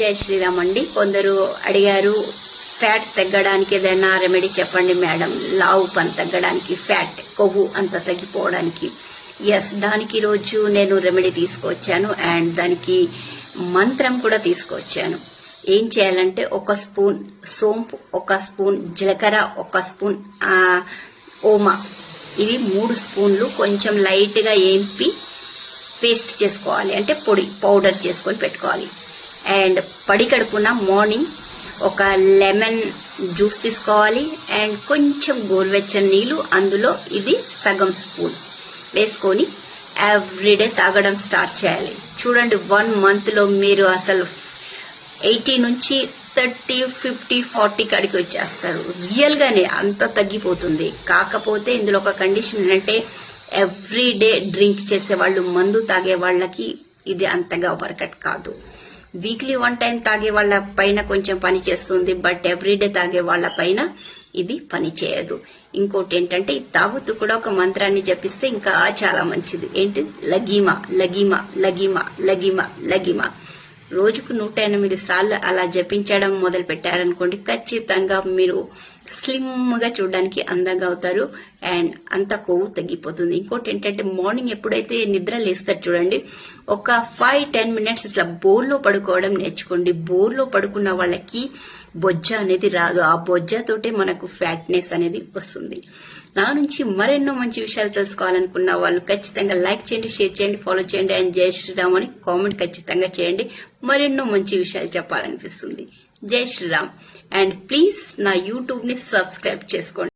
జై శ్రీరామ్ అండి. కొందరు అడిగారు ఫ్యాట్ తగ్గడానికి ఏదైనా రెమెడీ చెప్పండి మేడం. లావు పని తగ్గడానికి ఫ్యాట్ కొవ్వు అంత తగ్గిపోవడానికి. ఎస్ దానికి రోజు నేను రెమెడీ తీసుకొచ్చాను అండ్ దానికి మంత్రం కూడా తీసుకొచ్చాను. ఏం చేయాలంటే ఒక స్పూన్ సోంపు ఒక స్పూన్ జీలకర్ర ఒక స్పూన్ ఓమా. ఇవి మూడు స్పూన్లు కొంచెం లైట్గా ఏంపి పేస్ట్ చేసుకోవాలి. అంటే పొడి పౌడర్ చేసుకొని పెట్టుకోవాలి. అండ్ పడి కడుపున మార్నింగ్ ఒక లెమన్ జ్యూస్ తీసుకోవాలి అండ్ కొంచెం గోరువెచ్చని నీళ్ళు అందులో ఇది సగం స్పూన్ వేసుకొని ఎవ్రీడే తాగడం స్టార్ట్ చేయాలి. చూడండి వన్ మంత్లో మీరు అసలు ఎయిటీ నుంచి థర్టీ ఫిఫ్టీ ఫార్టీ కాడికి వచ్చేస్తారు. రియల్ గానే అంత తగ్గిపోతుంది. కాకపోతే ఇందులో ఒక కండిషన్ ఏంటంటే ఎవ్రీ డే డ్రింక్ చేసే వాళ్ళు మందు తాగే వాళ్ళకి ఇది అంతగా వర్కట్ కాదు. వీక్లీ వన్ టైం తాగే వాళ్ళ పైన కొంచెం పని చేస్తుంది బట్ ఎవ్రీడే తాగే వాళ్ళ పైన ఇది పని చేయదు. ఇంకోటి ఏంటంటే ఈ తాగుతూ కూడా ఒక మంత్రాన్ని జపిస్తే ఇంకా చాలా మంచిది. ఏంటి? లగీమా లగీమా లగీమా లగీమా లగీమా. రోజుకు నూట ఎనిమిది సార్లు అలా జపించడం మొదలు పెట్టారనుకోండి ఖచ్చితంగా మీరు స్లిమ్గా చూడడానికి అందంగా అవుతారు అండ్ అంత కొవ్వు తగ్గిపోతుంది. ఇంకోటి ఏంటంటే మార్నింగ్ ఎప్పుడైతే నిద్ర లేస్తారు చూడండి ఒక ఫైవ్ టెన్ మినిట్స్ ఇట్లా బోర్లో పడుకోవడం నేర్చుకోండి. బోర్లో పడుకున్న వాళ్ళకి బొజ్జ అనేది రాదు. ఆ బొజ్జతోటే మనకు ఫ్యాట్నెస్ అనేది వస్తుంది. నా నుంచి మరెన్నో మంచి విషయాలు తెలుసుకోవాలనుకున్న వాళ్ళు ఖచ్చితంగా లైక్ చేయండి షేర్ చేయండి ఫాలో చేయండి. అండ్ జై శ్రీరామ్ అని కామెంట్ ఖచ్చితంగా చేయండి. మరెన్నో మంచి విషయాలు చెప్పాలనిపిస్తుంది. జై శ్రీరామ్. అండ్ ప్లీజ్ నా యూట్యూబ్ని సబ్స్క్రైబ్ చేసుకోండి.